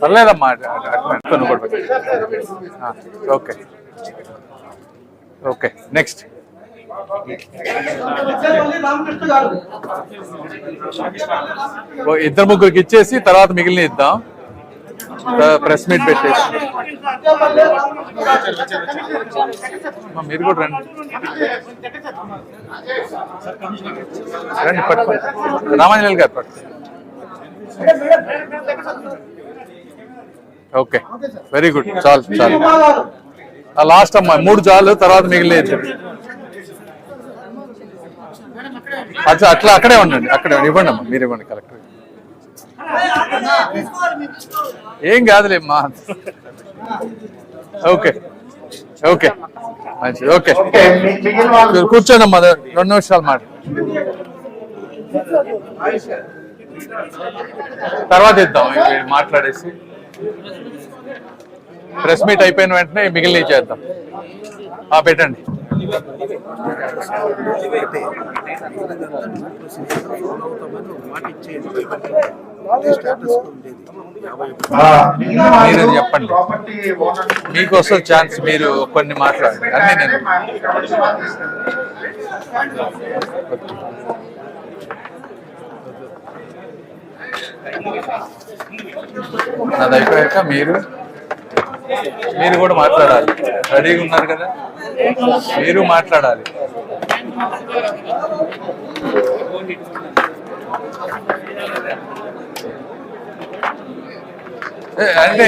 పర్లేదమ్మా okay. Okay next. ఓ, ఇద్దరు ముగ్గురికి ఇచ్చేసి తర్వాత మిగిలిన ఇద్దాం. ప్రెస్ మీట్ పెట్టేసి. మీరు కూడా రండి. రండి పట్టుకోండి. రామాంజనేయులు గారు పట్టుకోండి. ఓకే. వెరీ గుడ్ చాలు చాలు. ఆ లాస్ట్ అమ్మా మూడు చాలు తర్వాత మిగిలేదు. అచ్చా అట్లా అక్కడే ఉండండి. అక్కడే ఇవ్వండి అమ్మా మీరు ఇవ్వండి కలెక్టర్ ఏం కాదులేమ్మా ఓకే. ఓకే. మంచిది. ఓకే. కూర్చోండి అమ్మా రెండు నిమిషాలు మాట తర్వాత ఇద్దాం మాట్లాడేసి. ప్రెస్ మీట్ అయిపోయిన వెంటనే మిగిలిన చేద్దాం. పెట్టండి. మీరు చెప్పండి. మీకు వస్తుంది ఛాన్స్ మీరు కొన్ని మాట్లాడండి. అన్ని నేను అది అయిపోయాక మీరు మీరు కూడా మాట్లాడాలి. రెడీగా ఉన్నారు కదా? మీరు మాట్లాడాలి. అంటే